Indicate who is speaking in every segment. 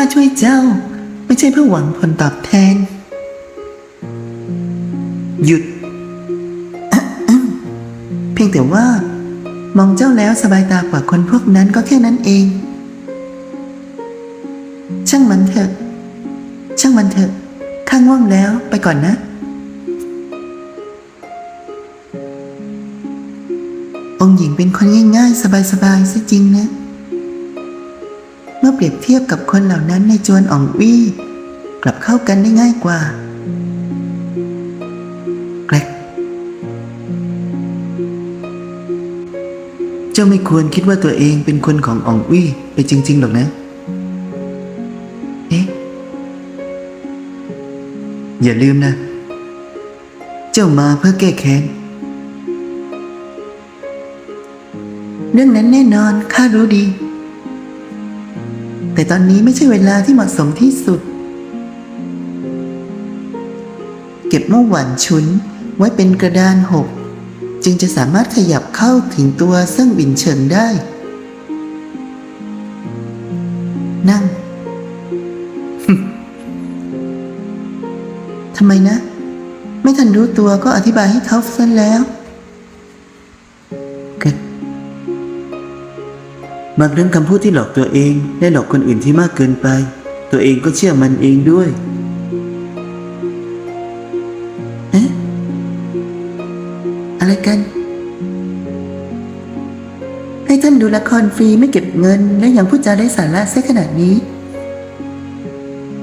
Speaker 1: ข้าช่วยเจ้า ไม่ใช่เพื่อหวังผลตอบแทน หยุด เพียงแต่ว่า มองเจ้าแล้วสบายตากว่าคนพวกนั้นก็แค่นั้นเอง ช่างมันเถอะ ช่างมันเถอะ ข้าง่วงแล้วไปก่อนนะองค์หญิงเป็นคนง่ายๆ สบายๆซะจริงนะ เปรียบเทียบกับคนเหล่านั้นในจวนอ่องวี่กลับเข้ากันได้ง่ายกว่าแกรกเจ้าไม่ควรคิดว่าตัวเองเป็นคนของอ่องวี่ไปจริง ๆ หรอกนะ เอ๊ะ อย่าลืมนะ เจ้ามาเพื่อแก้แค้น เรื่องนั้นแน่นอนข้ารู้ดี แต่ตอนนี้ไม่ใช่เวลาที่เหมาะสมที่สุด เก็บเมื่อหวานฉุนไว้เป็นกระดานหก จึงจะสามารถขยับเข้าถึงตัวเซิ่งบินเฉิงได้ นั่งทำไมนะ ไม่ทันรู้ตัวก็อธิบายให้เขาฟังแล้ว บางเรื่องคำพูดที่หลอกตัวเองและหลอกคนอื่นที่มากเกินไป ตัวเองก็เชื่อมันเองด้วยเอ๊ะอะไรกัน ให้ท่านดูละครฟรีไม่เก็บเงิน และยังพูดจาได้สาระเสียขนาดนี้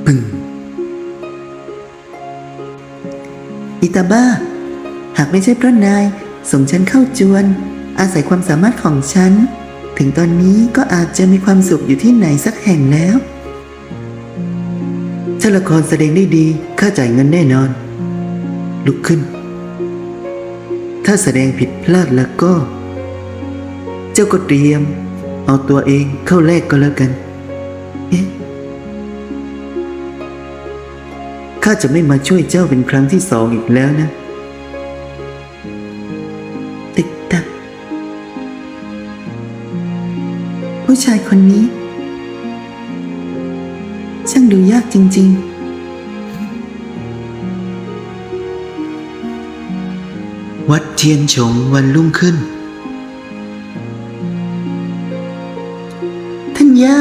Speaker 1: ปึ้งอิตาบ้า หากไม่ใช่เพราะนายส่งฉันเข้าจวน อาศัยความสามารถของฉัน ถึงตอนนี้ก็อาจจะมีความสุขอยู่ที่ไหนสักแห่งแล้วถ้าละครแสดงได้ดีค่าจ่ายเงินแน่นอน ลุกขึ้น ถ้าแสดงผิดพลาดแล้วก็ เจ้าก็เตรียม เอาตัวเองเข้าแลกก็แล้วกัน เอ๊ะข้าจะไม่มาช่วยเจ้าเป็นครั้งที่สองอีกแล้วนะ ผู้ชายคนนี้ ช่างดูยากจริง ๆวัดเทียนฉงวันรุ่งขึ้น ท่านย่า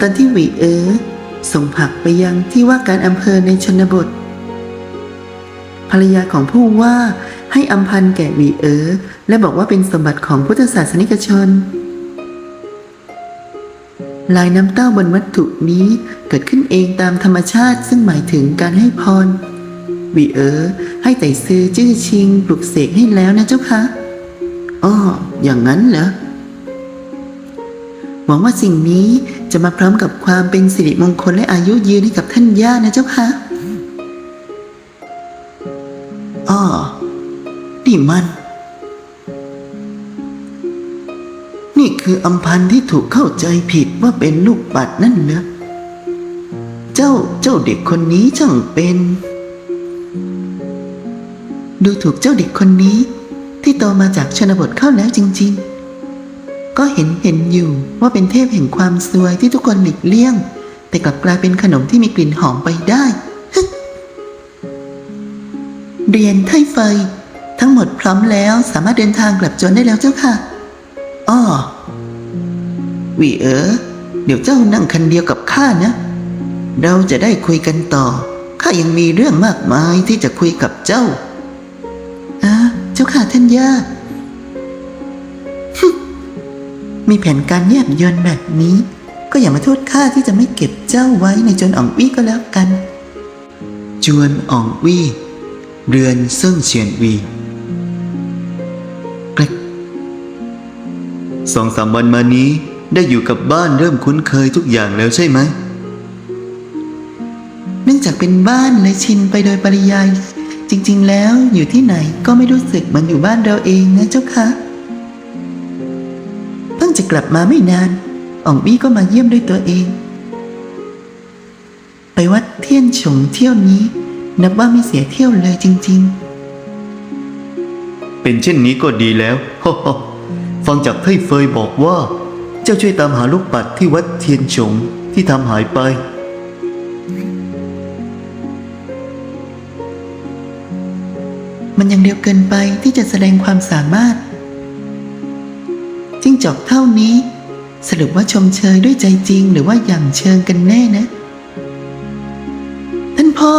Speaker 1: ตอนที่หวีเอ๋อส่งผักไปยังที่ว่าการอำเภอในชนบท ภรรยาของผู้ว่าให้อำพันแก่หวีเอ๋อและบอกว่าเป็นสมบัติของพุทธศาสนิกชน ลายน้ำเต้าบนวัตถุนี้เกิดขึ้นเองตามธรรมชาติซึ่งหมายถึงการให้พรวีเอ๋อให้ไต่ซื้อจื้อชิง ปลุกเสกให้แล้วนะเจ้าคะอ้ออย่างนั้นเหรอหวังว่าสิ่งนี้จะมาพร้อมกับความเป็นสิริมงคลและอายุยืนให้กับท่านย่านะเจ้าคะอ้อนี่มัน คืออัมพันธ์ที่ถูกเข้าใจผิดว่าเป็นลูกปัดนั่นเหรอเจ้าเจ้าเด็กคนนี้ช่างเป็น ดูถูกเจ้าเด็กคนนี้ ที่โตมาจากชนบทเข้าแล้วจริง ๆ ก็เห็นเห็นอยู่ว่าเป็นเทพแห่งความสวยที่ทุกคนหลีกเลี่ยง แต่กลับกลายเป็นขนมที่มีกลิ่นหอมไปได้เรียนไทเฟยทั้งหมดพร้อมแล้วสามารถเดินทางกลับจวนได้แล้วเจ้าค่ะ อ้อ วีเอ๋อเดี๋ยวเจ้านั่งคันเดียวกับข้านะ เราจะได้คุยกันต่อ ข้ายังมีเรื่องมากมายที่จะคุยกับเจ้าอะเจ้าค่ะท่านย่ามีแผนการแยบยนต์แบบนี้ ก็อย่ามาโทษข้าที่จะไม่เก็บเจ้าไว้ในจวนอ่องวี่ก็แล้วกัน จวนอ่องวี่ เรือนเซิ่งเฉียนวีสองสามวันมานี้ ได้อยู่กับบ้านเริ่มคุ้นเคยทุกอย่างแล้วใช่ไหม เนื่องจากเป็นบ้านเลยชินไปโดยปริยาย จริง ๆ แล้วอยู่ที่ไหนก็ไม่รู้สึกเหมันอยู่บ้านเราเองนะเจ้าค่ะเพิ่งจะกลับมาไม่นานอ่องบี้ก็มาเยี่ยมด้วยตัวเอง ไปวัดเทียนฉงเที่ยวนี้ นับว่าไม่เสียเที่ยวเลยจริง ๆ
Speaker 2: เป็นเช่นนี้ก็ดีแล้วฟังจากไท่เฟยบอกว่า จ้าช่วยตามหาลูกปัดที่วัดเทียนฉงที่ทำหายไป
Speaker 1: มันยังเร็วเกินไปที่จะแสดงความสามารถ จิ้งจอกเท่านี้ สรุปว่าชมเชยด้วยใจจริงหรือว่าอย่างเชิงกันแน่นะ ท่านพ่อ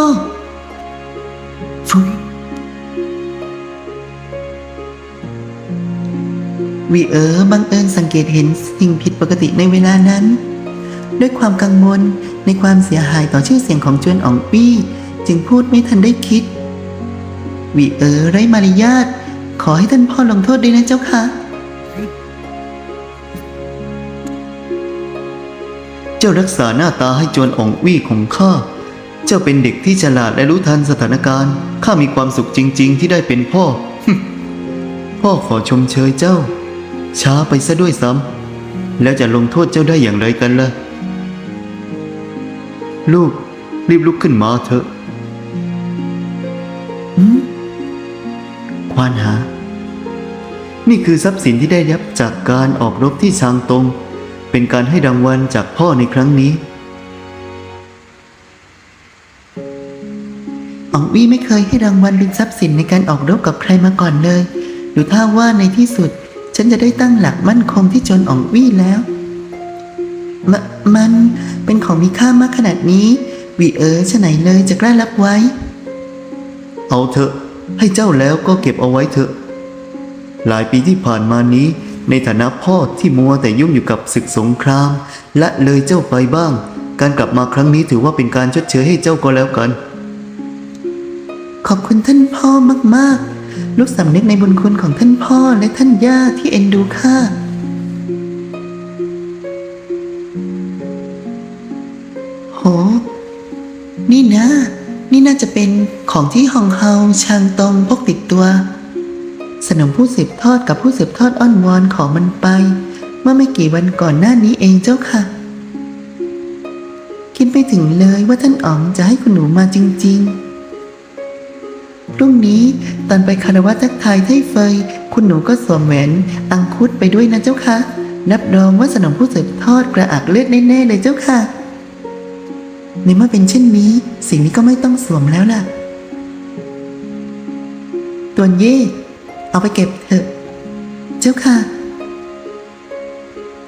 Speaker 1: วีเอ๋อบังเอิญสังเกตเห็นสิ่งผิดปกติในเวลานั้น ด้วยความกังวลในความเสียหายต่อชื่อเสียงของจวนอ่องปี้จึงพูดไม่ทันได้คิดวีเอ๋อไร้มารยาทขอให้ท่านพ่อลงโทษด้วยนะเจ้าค่ะ
Speaker 2: เจ้ารักษาหน้าตาให้จวนอ่องวี่ของข้าเจ้าเป็นเด็กที่ฉลาดและรู้ทันสถานการณ์ข้ามีความสุขจริง ๆ ที่ได้เป็นพ่อ พ่อขอชมเชยเจ้า ช้าไปซะด้วยซ้ำแล้วจะลงโทษเจ้าได้อย่างไรกันล่ะ ลูกรีบลุกขึ้นมาเถอะควานหา นี่คือทรัพย์สินที่ได้รับจากการออกรบที่ชางตง เป็นการให้รางวัลจากพ่อในครั้งนี้
Speaker 1: อ๋องวี่ไม่เคยให้รางวัลหรือทรัพย์สินในการออกรบกับใครมาก่อนเลย ดูท่าว่าในที่สุด ฉันจะได้ตั้งหลักมั่นคงที่จนอ๋องวี่แล้วมะมันเป็นของมีค่ามากขนาดนี้วีเอ๋อฉะไหนเลยจะกล้ารับไว้
Speaker 2: เอาเถอะให้เจ้าแล้วก็เก็บเอาไว้เถอะ หลายปีที่ผ่านมานี้ ในฐานะพ่อที่มัวแต่ยุ่งอยู่กับศึกสงคราม และเลยเจ้าไปบ้าง การกลับมาครั้งนี้ถือว่าเป็นการชดเชยให้เจ้าก็แล้วกัน
Speaker 1: ขอบคุณท่านพ่อมากๆ ลูกสำนึกในบุญคุณของท่านพ่อและท่านย่าที่เอ็นดูข้าโห นี่นะ นี่น่าจะเป็นของที่ฮองเฮาชางตงพกติดตัว สนมผู้สืบทอดกับผู้สืบทอดอ้อนวอนของมันไป เมื่อไม่กี่วันก่อนหน้านี้เองเจ้าค่ะ คิดไม่ถึงเลยว่าท่านอ๋องจะให้คุณหนูมาจริง ๆ รุ่งนี้ตอนไปคารวะทักทายไทเฟย คุณหนูก็สวมแหวนอังคุดไปด้วยนะเจ้าค่ะรับรองว่าสนมผู้สืบทอดกระอักเลือดแน่ๆเลยเจ้าค่ะ ในเมื่อเป็นเช่นนี้ สิ่งนี้ก็ไม่ต้องสวมแล้วล่ะ ตวนเย่เอาไปเก็บเถอะ เจ้าค่ะ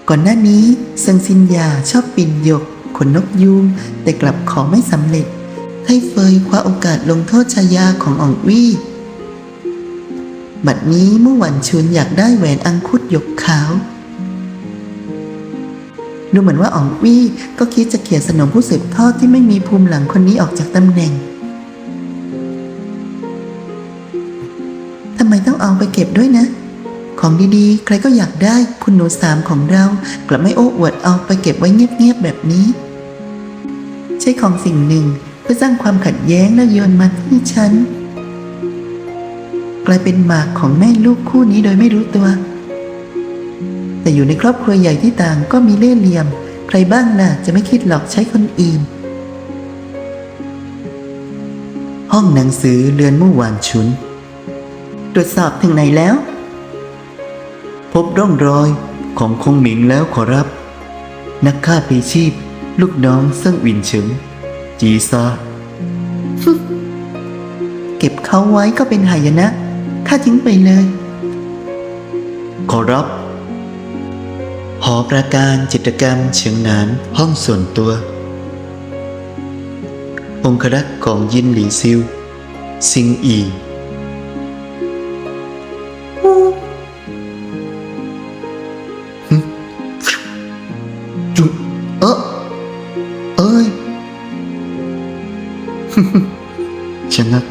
Speaker 1: ก่อนหน้านี้เซิงซินยาชอบปิ่นหยกขนนกยูงแต่กลับขอไม่สำเร็จ ไทเฟยคว้าโอกาสลงโทษชายาของอ่องวี่บัดนี้เมื่อวันชุนอยากได้แหวนอังคุดหยกขาว ดูเหมือนว่าอ่องวี่ก็คิดจะเขี่ยสนมผู้สืบทอดที่ไม่มีภูมิหลังคนนี้ออกจากตำแหน่งทำไมต้องเอาไปเก็บด้วยนะ ของดีๆ ใครก็อยากได้คุณหนูสามของเรากลับไม่โอ้อวดเอาไปเก็บไว้เงียบๆแบบนี้ ใช้ของสิ่งหนึ่ง เพื่อสร้างความขัดแย้งแล้วโยนมาที่ฉัน กลายเป็นหมากของแม่ลูกคู่นี้โดยไม่รู้ตัว แต่อยู่ในครอบครัวใหญ่ที่ต่างก็มีเล่ห์เหลี่ยม ใครบ้างน่ะจะไม่คิดหลอกใช้คนอื่น ห้องหนังสือเรือนมู่หวานชุน ตรวจสอบถึงไหนแล้ว
Speaker 2: พบร่องรอยของคงหมิงแล้วขอรับ นักฆ่าปีชีพ ลูกน้องเซิ่งวินเฉิง จีซา
Speaker 1: เก็บเขาไว้ก็เป็นหายนะข้าทิ้งไปเลย
Speaker 2: ขอรับ หอประการจิตรกรรมเฉียงหนานห้องส่วนตัว องครักษ์ของยินหลีซิว ซิงอี ชะงัก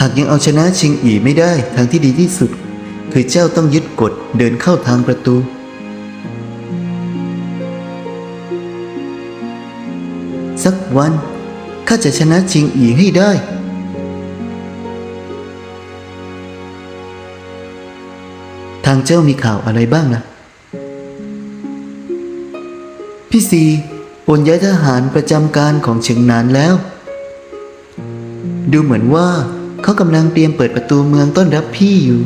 Speaker 2: หากยังเอาชนะชิงอีไม่ได้ทางที่ดีที่สุด คือเจ้าต้องยึดกฎเดินเข้าทางประตูสักวันข้าจะชนะชิงอีให้ได้ ทางเจ้ามีข่าวอะไรบ้างล่ะพี่ซีโอนย้ายทหารประจำการของเชียงนานแล้ว ดูเหมือนว่าเขากำลังเตรียมเปิดประตูเมืองต้อนรับพี่อยู่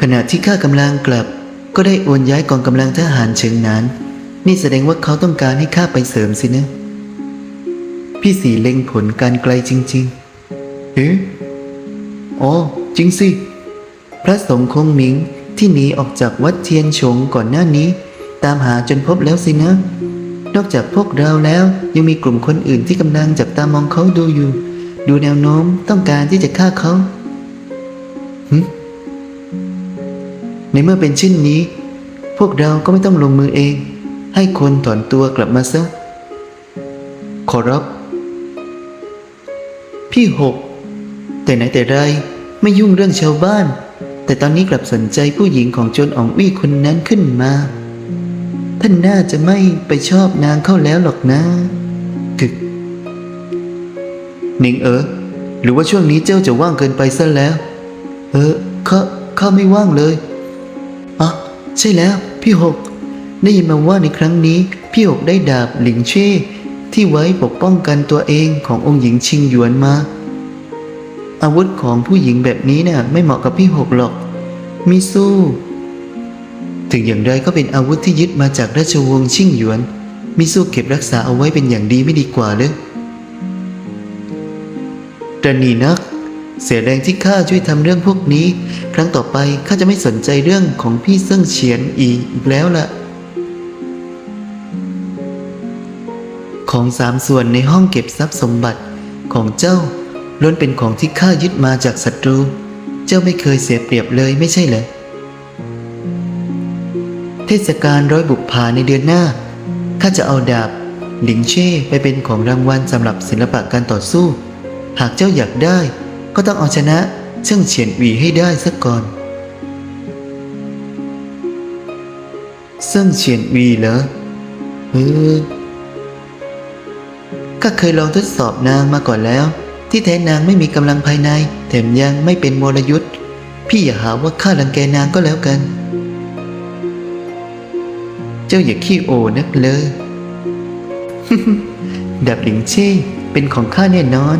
Speaker 2: ขณะที่ข้ากำลังกลับ ก็ได้โอนย้ายกองกำลังทหารเชิงนานนี่แสดงว่าเขาต้องการให้ข้าไปเสริมสินะ พี่สีเล็งผลการไกลจริง ๆ เอ๊ะอ๋อจริงสิ พระสงฆ์คงหมิงที่หนีออกจากวัดเทียนฉงก่อนหน้านี้ ตามหาจนพบแล้วสินะ นอกจากพวกเราแล้วยังมีกลุ่มคนอื่นที่กำลังจับตามองเขาดูอยู่ ดูแนวโน้มต้องการที่จะฆ่าเขาหึในเมื่อเป็นเช่นนี้ พวกเราก็ไม่ต้องลงมือเอง ให้คนถอนตัวกลับมาซะขอรับ พี่หก แต่ไหนแต่ไรไม่ยุ่งเรื่องชาวบ้าน แต่ตอนนี้กลับสนใจผู้หญิงของโจนอองวี่คนนั้นขึ้นมา ท่านน่าจะไม่ไปชอบนางเข้าแล้วหรอกนะกึกหนิงเอ๋อหรือว่าช่วงนี้เจ้าจะว่างเกินไปซะแล้ว เออข้าข้าไม่ว่างเลยอ๋อใช่แล้ว พี่หก ได้ยินมาว่าในครั้งนี้ พี่หกได้ดาบหลิงเช่ที่ไว้ปกป้องกันตัวเองขององค์หญิงชิงหยวนมา อาวุธของผู้หญิงแบบนี้เนี่ยไม่เหมาะกับพี่หกหรอกมิสู้ ถึงอย่างไรก็เป็นอาวุธที่ยึดมาจากราชวงศ์ชิงหยวน มิสู้เก็บรักษาเอาไว้เป็นอย่างดีไม่ดีกว่าเลยตรนีนัก เสียแรงที่ข้าช่วยทำเรื่องพวกนี้ ครั้งต่อไปข้าจะไม่สนใจเรื่องของพี่เซิ่งเฉียนอีกแล้วล่ะ ของสามส่วนในห้องเก็บทรัพย์สมบัติของเจ้าล้วนเป็นของที่ข้ายึดมาจากศัตรู เจ้าไม่เคยเสียเปรียบเลยไม่ใช่เหรอ เทศกาลร้อยบุกผาในเดือนหน้า ข้าจะเอาดาบหลิงเช่ไปเป็นของรางวัลสำหรับศิลปะการต่อสู้ หากเจ้าอยากได้ ก็ต้องเอาชนะเชิ่งเฉียนวีให้ได้สักก่อนเซิ่งเฉียนวีเหรอเออข้าเคยลองทดสอบนางมาก่อนแล้ว ที่แท้นางไม่มีกำลังภายใน แถมยังไม่เป็นมรยุทธ์พี่อย่าหาว่าข้ารังแกนางก็แล้วกัน เจ้าอย่าขี้โอนักเลยดับหลิงเช่เป็นของข้าแน่นอน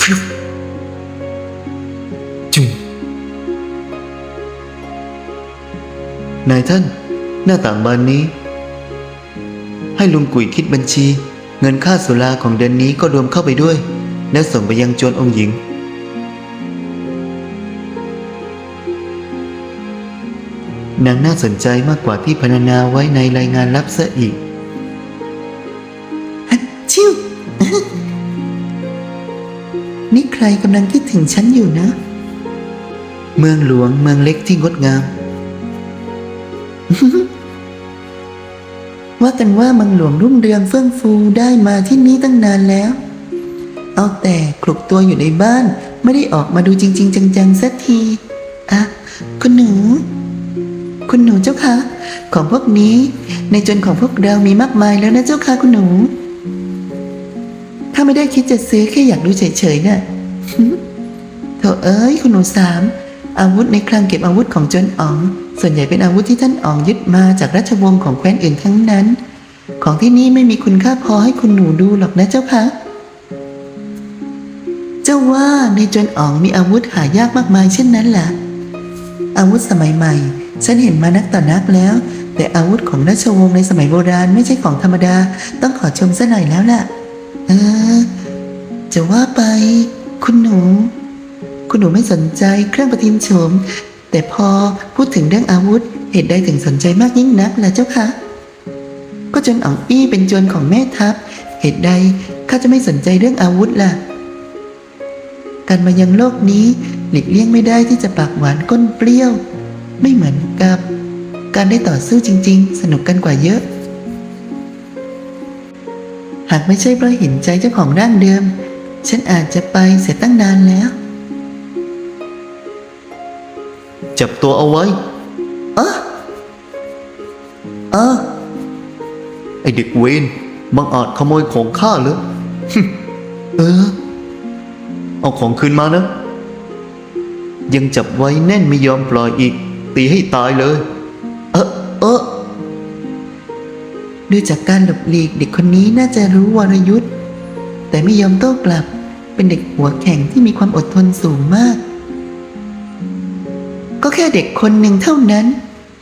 Speaker 2: ฟิวจุงนายท่าน หน้าต่างบานนี้ ให้ลุงกุยคิดบัญชี เงินค่าสุราของเดือนนี้ก็รวมเข้าไปด้วย แล้วส่งไปยังโจรองค์หญิง นางน่าสนใจมากกว่าที่พรรณนาไว้ในรายงานลับซะอีก
Speaker 1: ฮัทชิวนี่ใครกำลังคิดถึงฉันอยู่นะ
Speaker 2: เมืองหลวงเมืองเล็กที่งดงาม
Speaker 1: ว่ากันว่าเมังหลวงรุ่งเรืองเฟื่องฟูได้มาที่นี่ตั้งนานแล้ว เอาแต่คลุกตัวอยู่ในบ้าน ไม่ได้ออกมาดูจริง ๆ จังๆสักที อะ คุณหนู คุณหนูเจ้าคะ ของพวกนี้ในจนของพวกเรามีมากมายแล้วนะเจ้าค่ะคุณหนู ถ้าไม่ได้คิดจะซื้อแค่อยากดูเฉยๆน่ะโถเอ้ยคุณหนูสามอาวุธในคลังเก็บอาวุธของจนอ๋อง ส่วนใหญ่เป็นอาวุธที่ท่านอ๋องยึดมาจากราชวงศ์ของแคว้นอื่นทั้งนั้น ของที่นี่ไม่มีคุณค่าพอให้คุณหนูดูหรอกนะเจ้าคะเจ้าว่าในจนอ๋องมีอาวุธหายากมากมายเช่นนั้นล่ะ อาวุธสมัยใหม่ ฉันเห็นมานักต่อนักแล้ว แต่อาวุธของราชวงศ์ในสมัยโบราณไม่ใช่ของธรรมดา ต้องขอชมซะหน่อยแล้วล่ะ เออ จะว่าไป คุณหนู คุณหนูไม่สนใจเครื่องประทินโฉม แต่พอพูดถึงเรื่องอาวุธ เหตุใดถึงสนใจมากยิ่งนักล่ะเจ้าคะก็จนอ๋องอี้เป็นโจรของแม่ทัพ เหตุใดข้าจะไม่สนใจเรื่องอาวุธล่ะ การมายังโลกนี้หลีกเลี่ยงไม่ได้ที่จะปากหวานก้นเปรี้ยว ไม่เหมือนกับการได้ต่อสู้จริง ๆ สนุกกันกว่าเยอะ หากไม่ใช่เพราะเห็นใจเจ้าของร่างเดิม ฉันอาจจะไปเสียตั้งนานแล้ว
Speaker 2: จับตัวเอาไว้
Speaker 1: เออเออ
Speaker 2: ไอเด็กเวนบังอาจขโมยของข้าเหรอ
Speaker 1: เออ
Speaker 2: เอาของคืนมานะ ยังจับไว้แน่นไม่ยอมปล่อยอีก ตีให้ตายเลย
Speaker 1: เออเออดูจากการหลบหลีกเด็กคนนี้น่าจะรู้วรยุทธ์แต่ไม่ยอมโต้กลับ เป็นเด็กหัวแข็งที่มีความอดทนสูงมาก ก็แค่เด็กคนหนึ่งเท่านั้น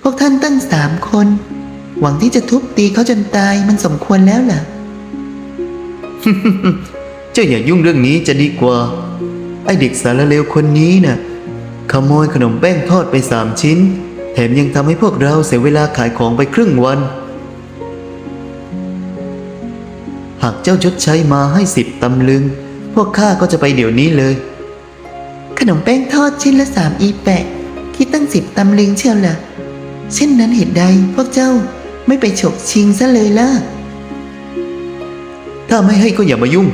Speaker 1: พวกท่านตั้งสามคน หวังที่จะทุบตีเขาจนตายมันสมควรแล้วล่ะ
Speaker 2: เจ้าอย่ายุ่งเรื่องนี้จะดีกว่า ไอเด็กสารเลวคนนี้น่ะ ขโมยขนมแป้งทอดไปสามชิ้น แถมยังทำให้พวกเราเสียเวลาขายของไปครึ่งวัน หากเจ้าชดใช้มาให้สิบตำลึง พวกข้าก็จะไปเดี๋ยวนี้เลย
Speaker 1: ขนมแป้งทอดชิ้นละสามอีแปะคิดตั้งสิบตำลึงเชียวล่ะ เช่นนั้นเหตุใดพวกเจ้าไม่ไปฉกชิงซะเลยล่ะ
Speaker 2: ถ้าไม่ให้ก็อย่ามายุ่ง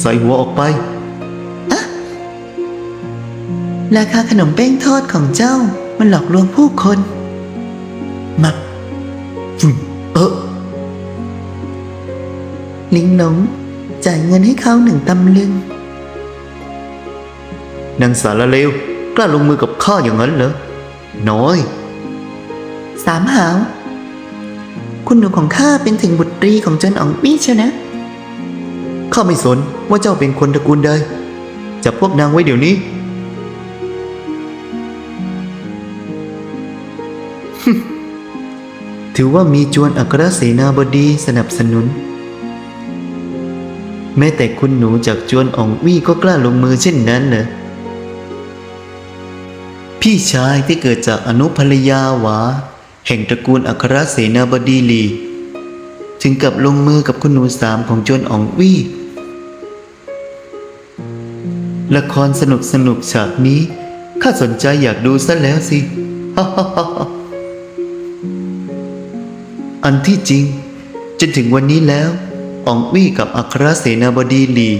Speaker 2: ใส่หัวออกไป
Speaker 1: ราคาขนมแป้งทอดของเจ้ามันหลอกลวงผู้คนมัก
Speaker 2: เออ
Speaker 1: ลิงหลงจ่ายเงินให้เขาหนึ่งตำลึง
Speaker 2: นางสารเลวกล้าลงมือกับข้าอย่างนั้นเหรอ น้อย
Speaker 1: สามหาว คุณหนูของข้าเป็นถึงบุตรีของจนอ๋องปี้เชียวนะ
Speaker 2: ข้าไม่สนว่าเจ้าเป็นคนตระกูลใดจับพวกนางไว้เดี๋ยวนี้ ถือว่ามีจวนอัครเสนาบดีสนับสนุน แม้แต่คุณหนูจากจวนอ่องวี่ก็กล้าลงมือเช่นนั้นเหรอพี่ชายที่เกิดจากอนุภรยาหวา แห่งตระกูลอัครเสนาบดีลี ถึงกับลงมือกับคุณหนูสามของจวนอ่องวี่ละครสนุกสนุกฉากนี้ ข้าสนใจอยากดูซะแล้วสิ อันที่จริง จนถึงวันนี้แล้วอองวี่กับอัครเสนาบดีหลี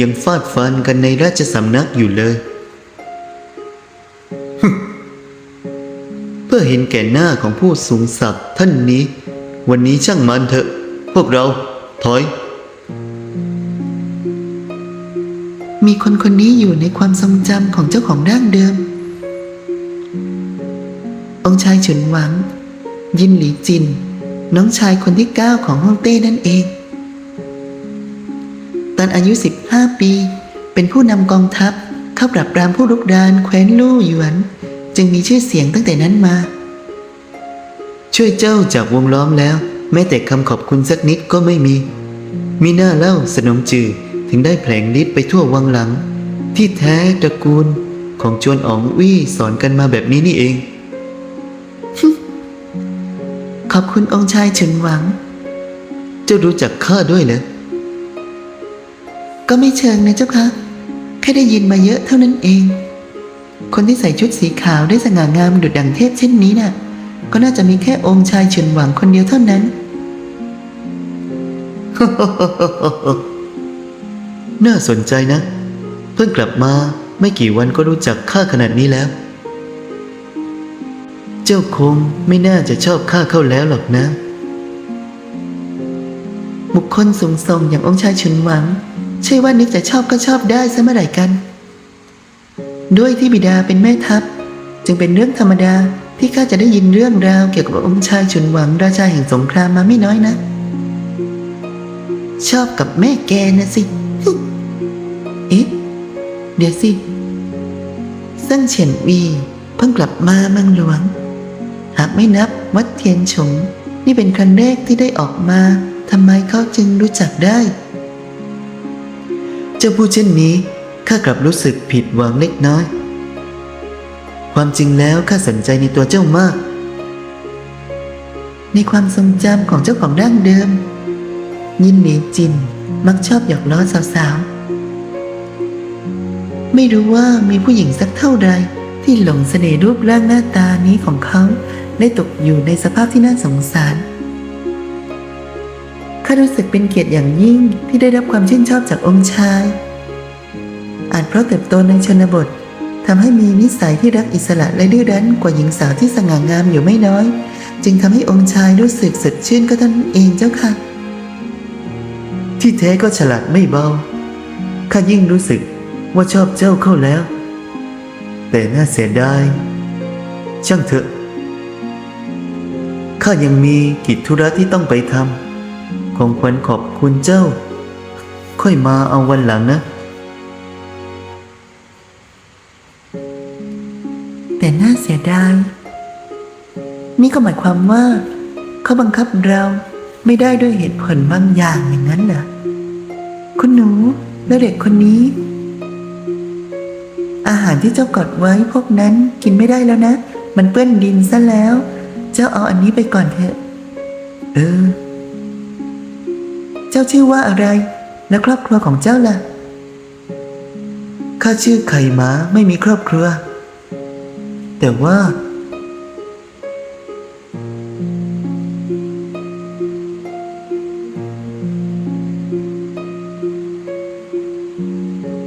Speaker 2: ยังฟาดฟันกันในราชสำนักอยู่เลย เพื่อเห็นแก่หน้าของผู้สูงศักดิ์ท่านนี้ วันนี้ช่างมันเถอะ พวกเราถอย
Speaker 1: มีคนคนนี้อยู่ในความทรงจำของเจ้าของร่างเดิม องค์ชายฉุนหวัง ยินหลีจิน น้องชายคนที่เก้าของฮ่องเต้นั่นเอง ตอนอายุ 15 ปี เป็นผู้นำกองทัพเข้าปราบปรามผู้รุกรานแคว้นลู่หยวน จึงมีชื่อเสียงตั้งแต่นั้นมา
Speaker 2: ช่วยเจ้าจากวงล้อมแล้ว แม้แต่คำขอบคุณสักนิดก็ไม่มี มีหน้าเล่าสนมจือถึงได้แผลงฤทธิ์ไปทั่ววังหลัง ที่แท้ตระกูลของจวนอ๋องวี่สอนกันมาแบบนี้นี่เอง
Speaker 1: อบคุณองค์ชายฉุนหวัง
Speaker 2: เจ้ารู้จักข้าด้วยเหรอ
Speaker 1: ก็ไม่เชิงนะเจ้าคะแค่ได้ยินมาเยอะเท่านั้นเอง คนที่ใส่ชุดสีขาวได้สง่างามดุจดังเทพเช่นนี้น่ะ ก็น่าจะมีแค่องค์ชายฉุนหวังคนเดียวเท่านั้น
Speaker 2: น่าสนใจนะ เพิ่งกลับมาไม่กี่วันก็รู้จักข้าขนาดนี้แล้วเจ้าคงไม่น่าจะชอบข้าเข้าแล้วหรอกนะ
Speaker 1: บุคคลสูงส่งอย่างองค์ชายฉุนหวัง ใช่ว่านึกจะชอบก็ชอบได้ซะเมื่อไหร่กัน ด้วยที่บิดาเป็นแม่ทัพ จึงเป็นเรื่องธรรมดาที่ข้าจะได้ยินเรื่องราวเกี่ยวกับองค์ชายฉุนหวังราชาแห่งสงครามมาไม่น้อยนะ ชอบกับแม่แกนะสิ เอ๊ะ เดี๋ยวสิซิ่งเฉียนวีเพิ่งกลับมามืองหลวง หากไม่นับวัดเทียนฉง นี่เป็นครั้งแรกที่ได้ออกมาทำไมเขาจึงรู้จักได้
Speaker 2: เจ้าพูดเช่นนี้ข้ากลับรู้สึกผิดหวังเล็กน้อย ความจริงแล้วข้าสนใจในตัวเจ้ามาก
Speaker 1: ในความทรงจำของเจ้าของร่างเดิม ยินหลีจินมักชอบหยอกล้อสาวๆ ไม่รู้ว่ามีผู้หญิงสักเท่าใด ที่หลงเสน่ห์รูปร่างหน้าตานี้ของเขาได้ตกอยู่ในสภาพที่น่าสงสารข้ารู้สึกเป็นเกียรติอย่างยิ่งที่ได้รับความชื่นชอบจากองค์ชาย อาจเพราะเติบโตในชนบททำให้มีนิสัยที่รักอิสระและดื้อรั้นกว่าหญิงสาวที่สง่างามอยู่ไม่น้อย จึงทำให้องค์ชายรู้สึกสดชื่นก็ท่านั้นเองเจ้าค่ะ
Speaker 2: ที่แท้ก็ฉลาดไม่เบาข้ายิ่งรู้สึกว่าชอบเจ้าเข้าแล้ว แต่น่าเสียดายช่างเถอะ ข้ายังมีกิจธุระที่ต้องไปทำของขวัญขอบคุณเจ้า ค่อยมาเอาวันหลังนะ
Speaker 1: แต่น่าเสียดาย นี่ก็หมายความว่า เขาบังคับเราไม่ได้ด้วยเหตุผลบางอย่างอย่างนั้นเหรอคุณหนูแล้วเด็กคนนี้ หารที่เจ้ากดไว้พวกนั้นกินไม่ได้แล้วนะ มันเปื้อนดินซะแล้ว เจ้าเอาอันนี้ไปก่อนเถอะ เออ เจ้าชื่อว่าอะไร แล้วครอบครัวของเจ้าล่ะ ข้าชื่อไข่หมาไม่มีครอบครัว แต่ว่า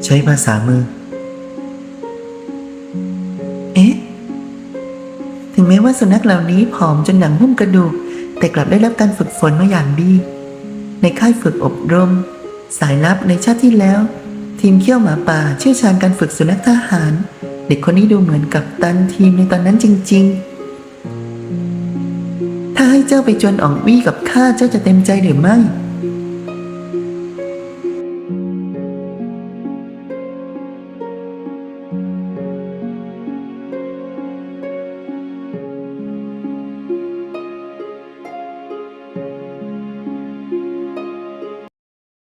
Speaker 1: ใช้ภาษามือ งแม้ว่าสุนัขเหล่านี้ผอมจนหนังหุ้มกระดูก แต่กลับได้รับการฝึกฝนมาอย่างดี ในค่ายฝึกอบรม สายลับในชาติที่แล้ว ทีมเขี้ยวหมาป่าเชี่ยวชาญการฝึกสุนัขทหาร เด็กคนนี้ดูเหมือนกับตันทีมในตอนนั้นจริง ๆ ถ้าให้เจ้าไปจวนอ่องวี่กับข้าเจ้าจะเต็มใจหรือไม่